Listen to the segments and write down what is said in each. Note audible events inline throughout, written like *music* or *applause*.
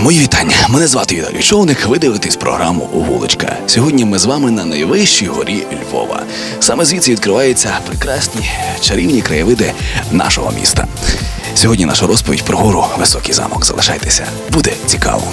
Мої вітання. Мене звати Віталій Човник. Ви дивитесь програму Вуличка. Сьогодні ми з вами на найвищій горі Львова. Саме звідси відкриваються прекрасні чарівні краєвиди нашого міста. Сьогодні наша розповідь про гору Високий замок. Залишайтеся, буде цікаво.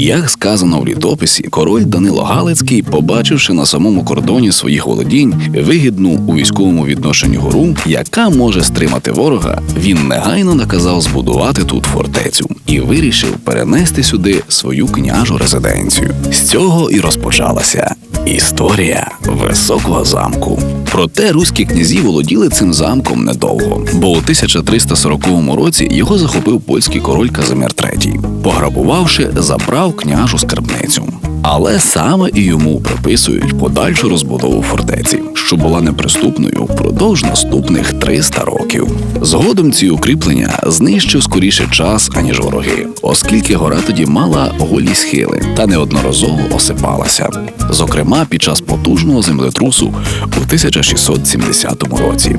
Як сказано в літописі, король Данило Галицький, побачивши на самому кордоні своїх володінь вигідну у військовому відношенні гору, яка може стримати ворога, він негайно наказав збудувати тут фортецю і вирішив перенести сюди свою княжу резиденцію. З цього і розпочалася історія високого замку. Проте руські князі володіли цим замком недовго, бо у 1340 році його захопив польський король Казимир III. Пограбувавши, забрав княжу скарбницю. Але саме і йому приписують подальшу розбудову фортеці, що була неприступною впродовж наступних 300 років. Згодом ці укріплення знищив скоріше час, аніж вороги, оскільки гора тоді мала голі схили та неодноразово осипалася. Зокрема, під час потужного землетрусу у 1670 році.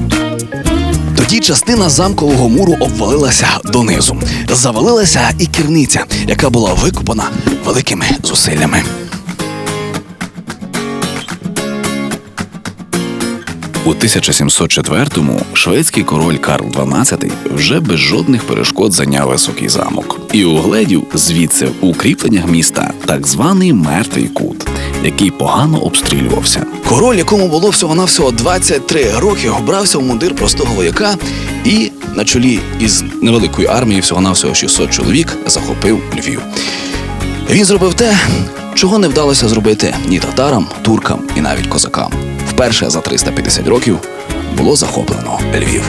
Тоді частина замкового муру обвалилася донизу. Завалилася і кірниця, яка була викопана великими зусиллями. У 1704-му шведський король Карл XII вже без жодних перешкод зайняв високий замок і угледів звідси в укріпленнях міста так званий мертвий кут, який погано обстрілювався. Король, якому було всього навсього 23 роки, вбрався в мундир простого вояка і на чолі із невеликою армією, всього навсього 600 чоловік, захопив Львів. Він зробив те, чого не вдалося зробити ні татарам, туркам і навіть козакам. Вперше за 350 років було захоплено Львів.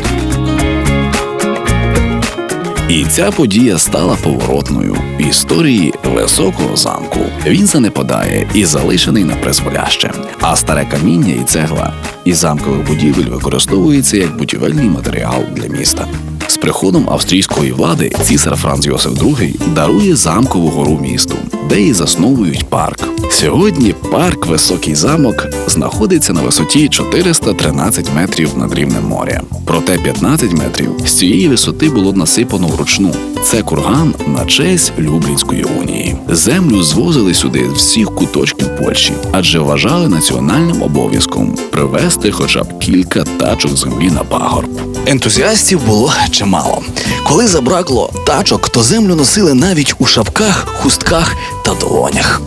І ця подія стала поворотною в історії високого замку. Він занепадає і залишений на призволяще, а старе каміння і цегла із замкових будівель використовується як будівельний матеріал для міста. З приходом австрійської влади цісар Франц Йосиф II дарує замкову гору місту, де і засновують парк. Сьогодні парк Високий замок знаходиться на висоті 413 метрів над рівнем моря. Проте 15 метрів з цієї висоти було насипано вручну. Це курган на честь Люблінської унії. Землю звозили сюди з всіх куточків Польщі, адже вважали національним обов'язком привезти хоча б кілька тачок землі на пагорб. Ентузіастів було чимало. Коли забракло тачок, то землю носили навіть у шапках, хустках та долонях.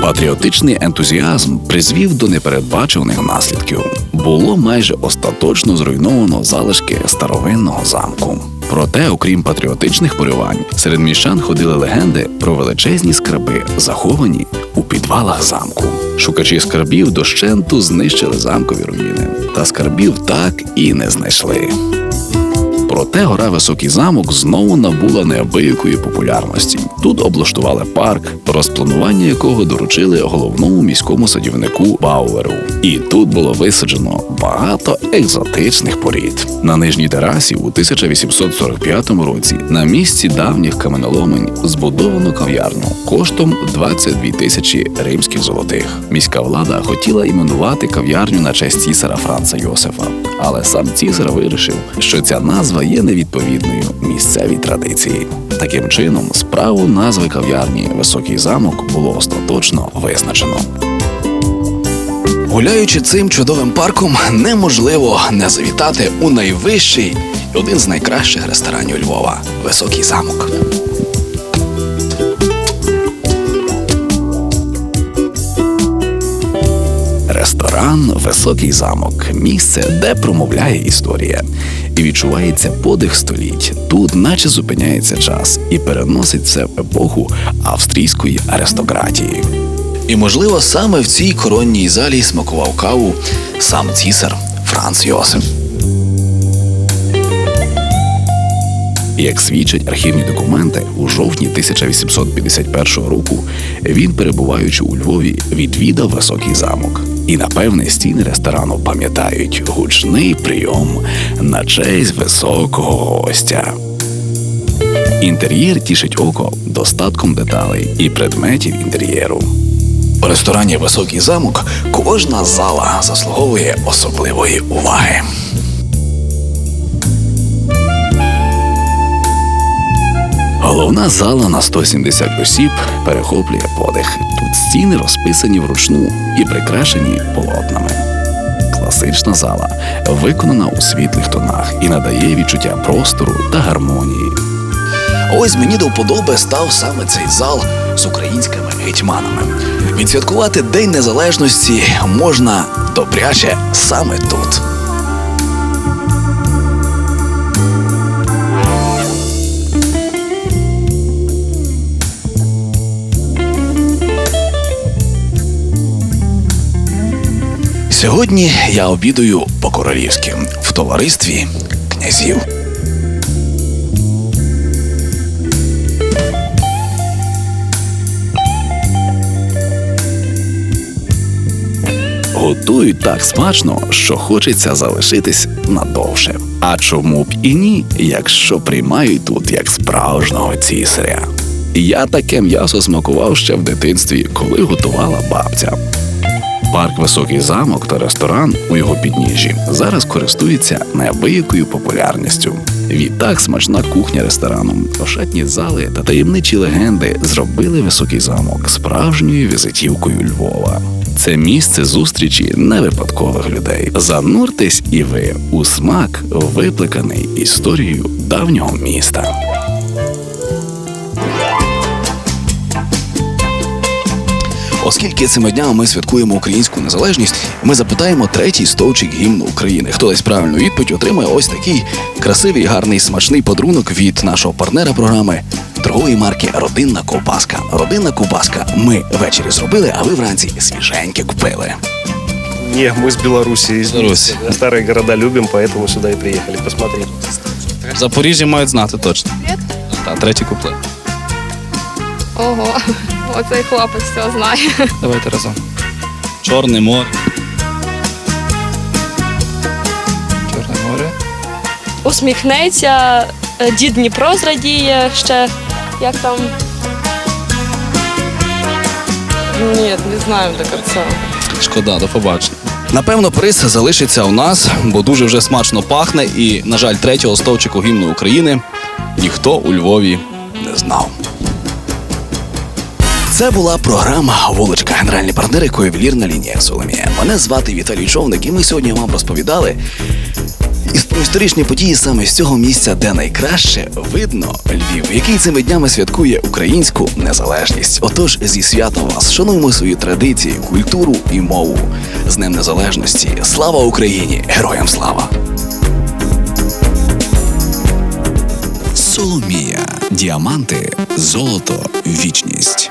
Патріотичний ентузіазм призвів до непередбачуваних наслідків. Було майже остаточно зруйновано залишки старовинного замку. Проте, окрім патріотичних полювань, серед міщан ходили легенди про величезні скарби, заховані у підвалах замку. Шукачі скарбів дощенту знищили замкові руїни, та скарбів так і не знайшли. Проте гора Високий замок знову набула неабиякої популярності. Тут облаштували парк, розпланування якого доручили головному міському садівнику Бауеру. І тут було висаджено багато екзотичних порід. На нижній терасі у 1845 році на місці давніх каменоломень збудовано кав'ярню коштом 22 тисячі римських золотих. Міська влада хотіла іменувати кав'ярню на честь цісара Франца Йосифа, але сам цісар вирішив, що ця назва є невідповідною місцевій традиції. Таким чином, справу назви кав'ярні Високий замок було остаточно визначено. Гуляючи цим чудовим парком, неможливо не завітати у найвищий один з найкращих ресторанів Львова Високий замок. Ресторан Високий замок місце, де промовляє історія, і відчувається подих століть. Тут, наче зупиняється час, і переносить це в епоху австрійської аристократії. І, можливо, саме в цій коронній залі смакував каву сам цісар Франц Йосиф. Як свідчать архівні документи, у жовтні 1851 року він, перебуваючи у Львові, відвідав високий замок. І напевне стіни ресторану пам'ятають гучний прийом на честь високого гостя. Інтер'єр тішить око достатком деталей і предметів інтер'єру. У ресторані Високий замок кожна зала заслуговує особливої уваги. Головна зала на 170 осіб перехоплює подих. Тут стіни розписані вручну і прикрашені полотнами. Класична зала виконана у світлих тонах і надає відчуття простору та гармонії. Ось мені до вподоби став саме цей зал з українськими гетьманами. Відсвяткувати День Незалежності можна добряче саме тут. Сьогодні я обідаю по-королівськи в товаристві князів. Готують так смачно, що хочеться залишитись надовше. А чому б і ні, якщо приймають тут як справжнього цісаря? Я таке м'ясо смакував ще в дитинстві, коли готувала бабця. Парк Високий замок та ресторан у його підніжжі зараз користуються неабиякою популярністю. Відтак смачна кухня ресторану, ошатні зали та таємничі легенди зробили високий замок справжньою візитівкою Львова. Це місце зустрічі невипадкових людей. Зануртесь і ви у смак, випликаний історією давнього міста. Оскільки цими днями ми святкуємо українську незалежність, ми запитаємо третій стовчик гімну України. Хто дасть правильну відповідь, отримає ось такий красивий, гарний, смачний подарунок від нашого партнера програми торгової марки Родинна ковбаска. Родинна ковбаска. Ми ввечері зробили, а ви вранці свіженьке купили. Не, мы с Беларуси. из Беларусь. Минска. Старые города любим, поэтому сюда и приехали посмотреть. В Запоріжжі мають знати точно. Так, третій куплет. Ого, *laughs* оцей хлопець все знає. Давайте разом. Чорне море. Чорне море. Усміхнеться, е, дід Дніпро зрадіє ще. Як там. Ні, не знаю до кінця. Шкода, до побачення. Напевно, приз залишиться у нас, бо дуже вже смачно пахне, і, на жаль, третього стовчику гімну України ніхто у Львові не знав. Це була програма Вуличка, генеральний партнер, якої ювелірна лінія Соломія. Мене звати Віталій Човник, і ми сьогодні вам розповідали про історичні події саме з цього місця, де найкраще видно Львів, який цими днями святкує українську незалежність. Отож, зі святом вас шануємо свої традиції, культуру і мову. З Днем Незалежності. Слава Україні! Героям слава! Соломія. Діаманти, золото, вічність.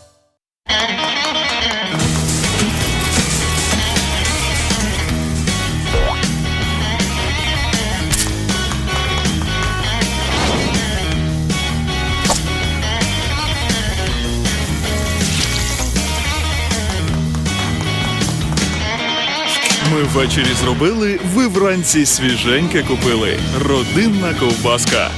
Ввечері зробили, ви вранці свіженьке купили. Родинна ковбаска.